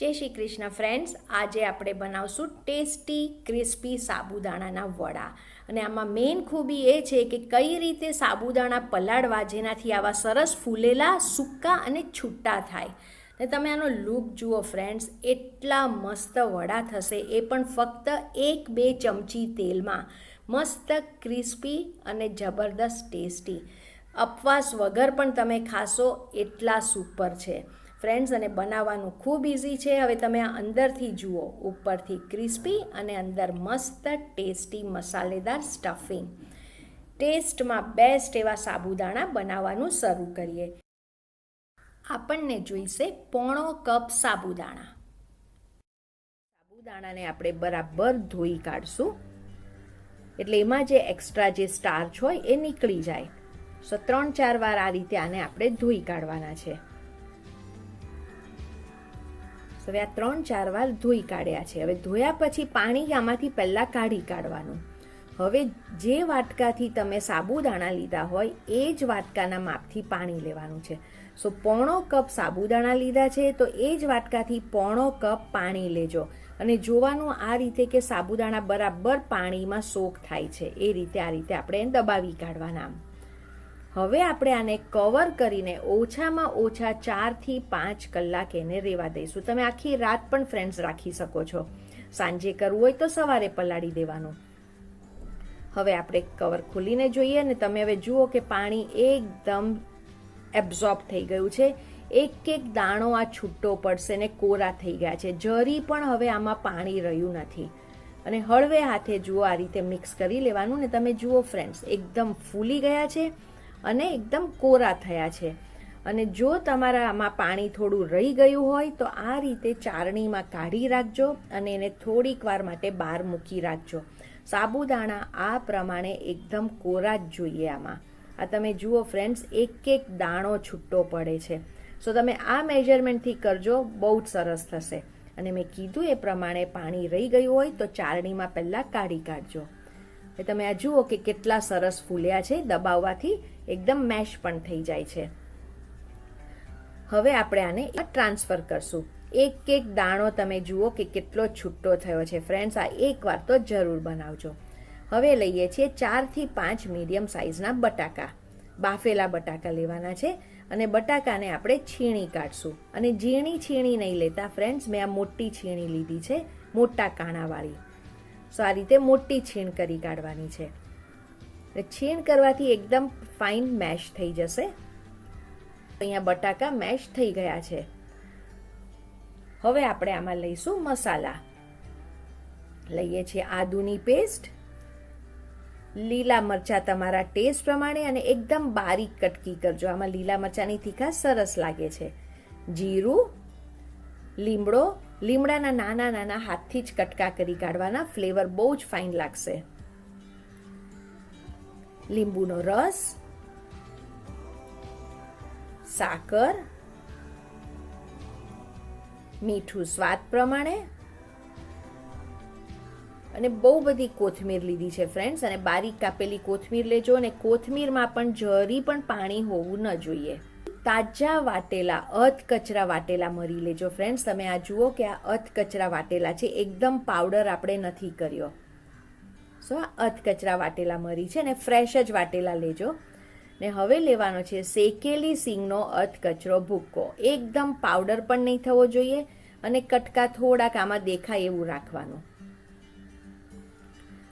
જય શ્રી કૃષ્ણ ફ્રેન્ડ્સ આજે આપણે બનાવશું ટેસ્ટી, ક્રિસ્પી સાબુદાણાના વડા. અને આમાં મેઇન ખૂબી એ છે કે કઈ રીતે સાબુદાણા પલાળવા જેનાથી આવા સરસ ફૂલેલા, સૂકા અને છૂટા થાય. ને તમે આનો લુક જુઓ ફ્રેન્ડ્સ એટલા મસ્ત વડા થશે. એ પણ ફક્ત એક બે ચમચી તેલમાં. મસ્ત ક્રિસ્પી અને જબરદસ્ત ટેસ્ટી. અપવાસ વગર પણ તમે ખાશો એટલા સુપર છે. ફ્રેન્ડ્સ અને બનાવવાનું ખૂબ ઇઝી છે. હવે તમે આ અંદરથી જુઓ, ઉપરથી ક્રિસ્પી અને અંદર મસ્ત ટેસ્ટી મસાલેદાર સ્ટફિંગ. ટેસ્ટમાં બેસ્ટ એવા સાબુદાણા બનાવવાનું શરૂ કરીએ. આપણને જોઈશે પોણો કપ સાબુદાણા. સાબુદાણાને આપણે બરાબર ધોઈ કાઢશું. એટલે એમાં જે એક્સ્ટ્રા જે સ્ટાર્ચ હોય એ નીકળી જાય. સો ત્રણ ચાર વાર આ રીતે આને આપણે ધોઈ કાઢવાના છે. હવે આ ત્રણ ચાર વાર ધોઈ કાઢ્યા છે. હવે ધોયા પછી પાણી આમાંથી પહેલાં કાઢી કાઢવાનું. હવે જે વાટકાથી તમે સાબુદાણા લીધા હોય, એ જ વાટકાના માપથી પાણી લેવાનું છે. સો પોણો કપ સાબુદાણા લીધા છે, તો એ જ વાટકાથી પોણો કપ પાણી લેજો. અને જોવાનું આ રીતે કે સાબુદાણા બરાબર પાણીમાં સોક થાય છે. એ રીતે આ રીતે આપણે દબાવી કાઢવાના. આમ હવે આપણે આને કવર કરીને ઓછામાં ઓછા ચારથી પાંચ કલાક એને રહેવા દઈશું. તમે આખી રાત પણ ફ્રેન્ડ્સ રાખી શકો છો. સાંજે કરવું હોય તો સવારે પલાળી દેવાનું. હવે આપણે કવર ખોલીને જોઈએ ને તમે હવે જુઓ કે પાણી એકદમ એબ્ઝોર્બ થઈ ગયું છે. એક એક દાણો આ છૂટો પડશે ને કોરા થઈ ગયા છે. જરી પણ હવે આમાં પાણી રહ્યું નથી. અને હળવે હાથે જુઓ આ રીતે મિક્સ કરી લેવાનું ને તમે જુઓ ફ્રેન્ડ્સ એકદમ ફૂલી ગયા છે. અને એકદમ કોરા થયા છે. અને જો તમારા આમાં પાણી થોડું રહી ગયું હોય, તો આ રીતે ચારણીમાં કાઢી રાખજો અને એને થોડીક વાર માટે બહાર મૂકી રાખજો. સાબુદાણા આ પ્રમાણે એકદમ કોરા જ જોઈએ આમાં. આ તમે જુઓ ફ્રેન્ડ્સ એક એક દાણો છૂટો પડે છે. સો તમે આ મેજરમેન્ટથી કરજો, બહુ જ સરસ થશે. અને મેં કીધું એ પ્રમાણે પાણી રહી ગયું હોય, તો ચારણીમાં પહેલાં કાઢી કાઢજો. એ તમે આ જુઓ કે કેટલા સરસ ફૂલ્યા છે, દબાવવાથી એકદમ મેશ પણ થઈ જાય છે. હવે આપણે આને ટ્રાન્સફર કરશું. એક એક દાણો તમે જુઓ કે કેટલો છૂટો થયો છે. ફ્રેન્ડ્સ, આ એકવાર તો જરૂર બનાવજો. હવે લઈએ છીએ ચારથી પાંચ મીડિયમ સાઇઝના બટાકા. બાફેલા બટાકા લેવાના છે અને બટાકાને આપણે છીણી કાઢશું. અને ઝીણી છીણી નહીં લેતા, ફ્રેન્ડ્સ, મેં આ મોટી છીણી લીધી છે, મોટા કાણાવાળી. સો આ રીતે મોટી છીણ કરી કાઢવાની છે. છીણ કરવાથી એકદમ ફાઇન મેશ થઈ જશે. અહીંયા બટાકા મેશ થઈ ગયા છે. હવે આપણે આમાં લઈશું મસાલા. લઈએ છીએ આદુની પેસ્ટ લીલા મરચા તમારા ટેસ્ટ પ્રમાણે અને એકદમ બારીક કટકી કરજો. આમાં લીલા મરચાની તીખા સરસ લાગે છે. જીરું, લીમડો લીમડાના નાના નાના હાથથી જ કટકા કરી કાઢવાના. ફ્લેવર બહુ જ ફાઇન લાગશે. લીંબુનો રસ, સાકર, મીઠું સ્વાદ પ્રમાણે, અને બહુ બધી કોથમીર લીધી છે ફ્રેન્ડ્સ અને બારીક કાપેલી કોથમીર લેજો અને કોથમીરમાં પણ જરી પણ પાણી હોવું ન જોઈએ. તાજા વાટેલા, અધ કચરા વાટેલા મરી લેજો ફ્રેન્ડ્સ તમે આ જુઓ કે આ અધ કચરા વાટેલા છે. એકદમ પાવડર આપણે નથી કર્યો. સો આ અધ કચરા વાટેલા મરી છે ને ફ્રેશ જ વાટેલા લેજો. ને હવે લેવાનો છે શેકેલી સિંગનો અધ કચરો ભૂક્કો. એકદમ પાવડર પણ નહીં થવો જોઈએ અને કટકા થોડાક આમાં દેખાય એવું રાખવાનું.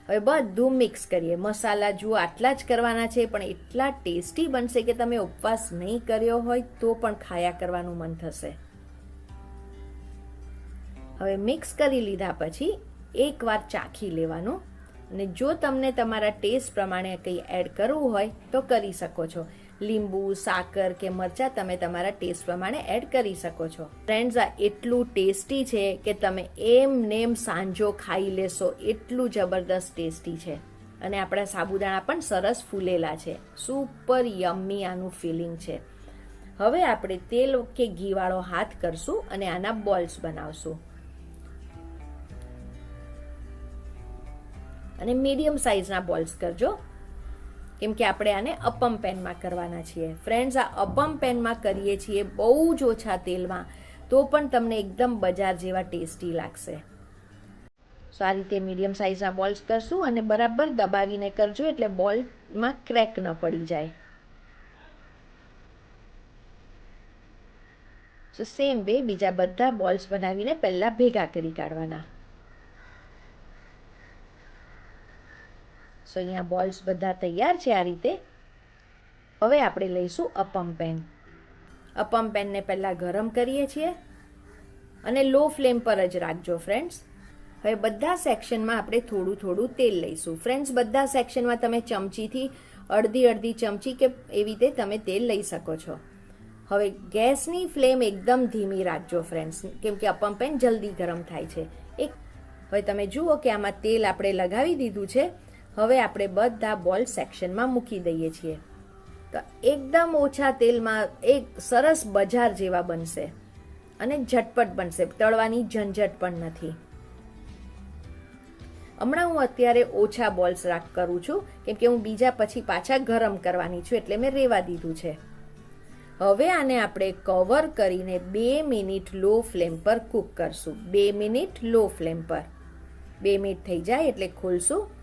હવે બધું મિક્સ કરીએ. મસાલા જુઓ, આટલા જ કરવાના છે, પણ એટલા ટેસ્ટી બનશે કે તમે ઉપવાસ નહીં કર્યો હોય તો પણ ખાયા કરવાનું મન થશે. હવે મિક્સ કરી લીધા પછી એકવાર ચાખી લેવાનું. અને જો તમને તમારા ટેસ્ટ પ્રમાણે કંઈ એડ કરવું હોય, તો કરી શકો છો. લીંબુ, સાકર કે મરચાં તમે તમારા ટેસ્ટ પ્રમાણે એડ કરી શકો છો. ફ્રેન્ડ્સ આ એટલું ટેસ્ટી છે કે તમે એમ નેમ સાંજો ખાઈ લેશો, એટલું જબરદસ્ત ટેસ્ટી છે. અને આપણા સાબુદાણા પણ સરસ ફૂલેલા છે. સુપર યમ્મી આનું ફિલિંગ છે. હવે આપણે તેલ કે ઘીવાળો હાથ કરશું અને આના બોલ્સ બનાવશું. અને મીડિયમ સાઇઝના બોલ્સ કરજો. કેમ કે આપણે આને અપમ પેનમાં કરવાના છીએ. ફ્રેન્ડ્સ આ અપમ પેનમાં કરીએ છીએ બહુ જ ઓછા તેલમાં. તો પણ તમને એકદમ બજાર જેવા ટેસ્ટી લાગશે. સો આ રીતે મીડિયમ સાઇઝના બોલ્સ કરશું અને બરાબર દબાવીને કરજો એટલે બોલમાં ક્રેક ન પડી જાય. સો સેમ વે બીજા બધા બોલ્સ બનાવીને પહેલાં ભેગા કરી કાઢવાના. સો અહીંયા બોલ્સ બધા તૈયાર છે આ રીતે. હવે આપણે લઈશું અપમ પેન. અપમ પેનને પહેલાં ગરમ કરીએ છીએ અને લો ફ્લેમ પર જ રાખજો ફ્રેન્ડ્સ. હવે બધા સેક્શનમાં આપણે થોડું થોડું તેલ લઈશું. ફ્રેન્ડ્સ, બધા સેક્શનમાં તમે ચમચીથી અડધી અડધી ચમચી કે એવી રીતે તમે તેલ લઈ શકો છો. હવે ગેસની ફ્લેમ એકદમ ધીમી રાખજો ફ્રેન્ડ્સ, કેમ કે અપમ પેન જલ્દી ગરમ થાય છે. એક, હવે તમે જુઓ કે આમાં તેલ આપણે લગાવી દીધું છે. હવે આપણે બધા બોલ સેક્શનમાં મૂકી દઈએ છીએ. તો એકદમ ઓછા તેલમાં એક સરસ બજાર જેવા બનશે અને ઝટપટ બનશે. તળવાની ઝંઝટ પણ નથી. હમણાં હું અત્યારે ઓછા બોલ્સ રાખ કરું છું, કેમ કે હું બીજા પછી પાછા ગરમ કરવાની છું, એટલે મેં રેવા દીધું છે. હવે આને આપણે કવર કરીને બે મિનિટ લો ફ્લેમ પર કૂક કરશું. બે મિનિટ લો ફ્લેમ પર. બે મિનિટ થઈ જાય એટલે ખોલશું.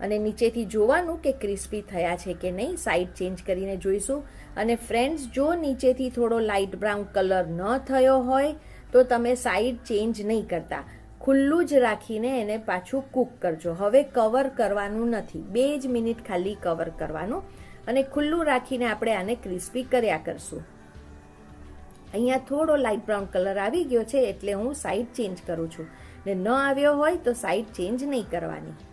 અને નીચેથી જોવાનું કે ક્રિસ્પી થયા છે કે નહીં સાઈડ ચેન્જ કરીને જોઈશું. અને ફ્રેન્ડ્સ, જો નીચેથી થોડો લાઇટ બ્રાઉન કલર ન થયો હોય, તો તમે સાઈડ ચેન્જ નહીં કરતા. ખુલ્લું જ રાખીને એને પાછું કૂક કરજો. હવે કવર કરવાનું નથી. બે જ મિનિટ ખાલી કવર કરવાનું અને ખુલ્લું રાખીને આપણે આને ક્રિસ્પી કર્યા કરશું. અહીંયા થોડો લાઇટ બ્રાઉન કલર આવી ગયો છે એટલે હું સાઈડ ચેન્જ કરું છું. ને ન આવ્યો હોય તો સાઈડ ચેન્જ નહીં કરવાની.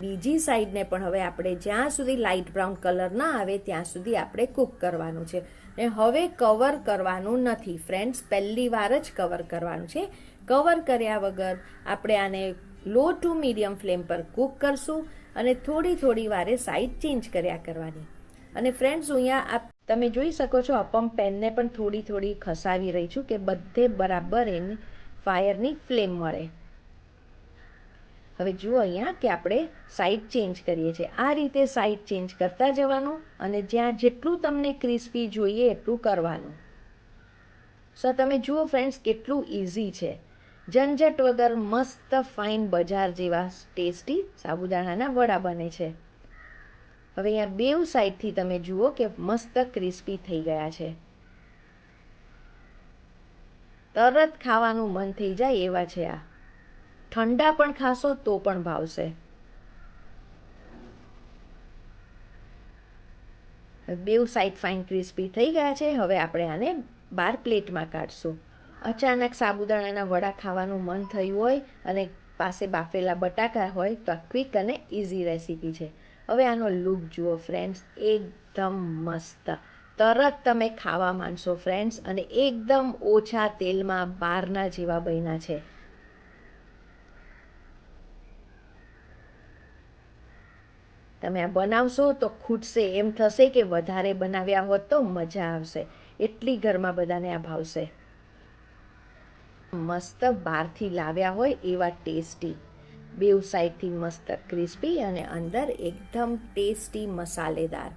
બીજી સાઈડને પણ હવે આપણે જ્યાં સુધી લાઇટ બ્રાઉન કલર ના આવે ત્યાં સુધી આપણે કૂક કરવાનું છે. ને હવે કવર કરવાનું નથી. ફ્રેન્ડ્સ, પહેલી વાર જ કવર કરવાનું છે. કવર કર્યા વગર આપણે આને લો ટુ મીડિયમ ફ્લેમ પર કૂક કરશું અને થોડી થોડી વારે સાઈડ ચેન્જ કર્યા કરવાની. અને ફ્રેન્ડ્સ, અહીંયા આપ તમે જોઈ શકો છો અપમ પેનને પણ થોડી થોડી ખસાવી રહી છું કે બધે બરાબર એની ફાયરની ફ્લેમ મળે. હવે જુઓ અહીંયા કે આપણે સાઈડ ચેન્જ કરીએ છીએ. આ રીતે સાઈડ ચેન્જ કરતા જવાનું અને જ્યાં જેટલું તમને ક્રિસ્પી જોઈએ એટલું કરવાનું. સો તમે જુઓ ફ્રેન્ડ્સ કેટલું ઇઝી છે. ઝંઝટ વગર મસ્ત ફાઇન બજાર જેવા ટેસ્ટી સાબુદાણાના વડા બને છે. હવે અહીંયા બેઉ સાઈડથી તમે જુઓ કે મસ્ત ક્રિસ્પી થઈ ગયા છે. તરત ખાવાનું મન થઈ જાય એવા છે આ. ઠંડા પણ ખાશો તો પણ ભાવશે. બેવ સાઈડ ફાઇન ક્રિસ્પી થઈ ગયા છે, હવે આપણે આને બાર પ્લેટમાં કાઢશું. અચાનક સાબુદાણાના વડા ખાવાનું મન થયું હોય અને પાસે બાફેલા બટાકા હોય તો આ ક્વિક અને ઇઝી રેસીપી છે. હવે આનો લુક જુઓ ફ્રેન્ડ્સ, એકદમ મસ્ત. તરત તમે ખાવા માંડશો ફ્રેન્ડ્સ અને એકદમ ઓછા તેલમાં બહારના જેવા બન્યા છે. તમે આ બનાવશો તો ખૂટશે. એમ થશે કે વધારે બનાવ્યા હોત તો મજા આવશે. એટલી ઘરમાં બધાને આ ભાવશે. મસ્ત બહારથી લાવ્યા હોય એવા ટેસ્ટી. બેઉ સાઈડથી મસ્ત ક્રિસ્પી અને અંદર એકદમ ટેસ્ટી મસાલેદાર.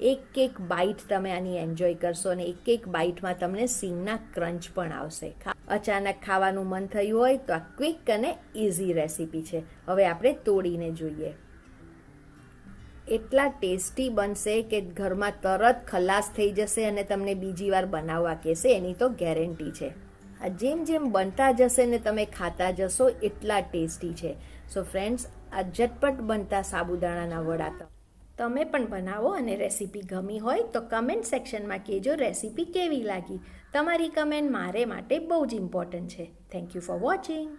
એક એક બાઈટ તમે આની એન્જોય કરશો અને એક એક બાઈટમાં તમને સીમના ક્રંચ પણ આવશે. અચાનક ખાવાનું મન થયું હોય તો આ ક્વિક અને ઇઝી રેસીપી છે. હવે આપણે તોડીને જોઈએ. એટલા ટેસ્ટી બનશે કે ઘરમાં તરત ખલાસ થઈ જશે અને તમને બીજી વાર બનાવવા કહેશે, એની તો ગેરંટી છે. આ જેમ જેમ બનતા જશે ને તમે ખાતા જશો, એટલા ટેસ્ટી છે. સો ફ્રેન્ડ્સ આ ઝટપટ બનતા સાબુદાણાના વડા તમે પણ બનાવો અને રેસીપી ગમી હોય તો કમેન્ટ સેક્શનમાં કહેજો રેસીપી કેવી લાગી. તમારી કમેન્ટ મારે માટે બહુ જ ઇમ્પોર્ટન્ટ છે. Thank you for watching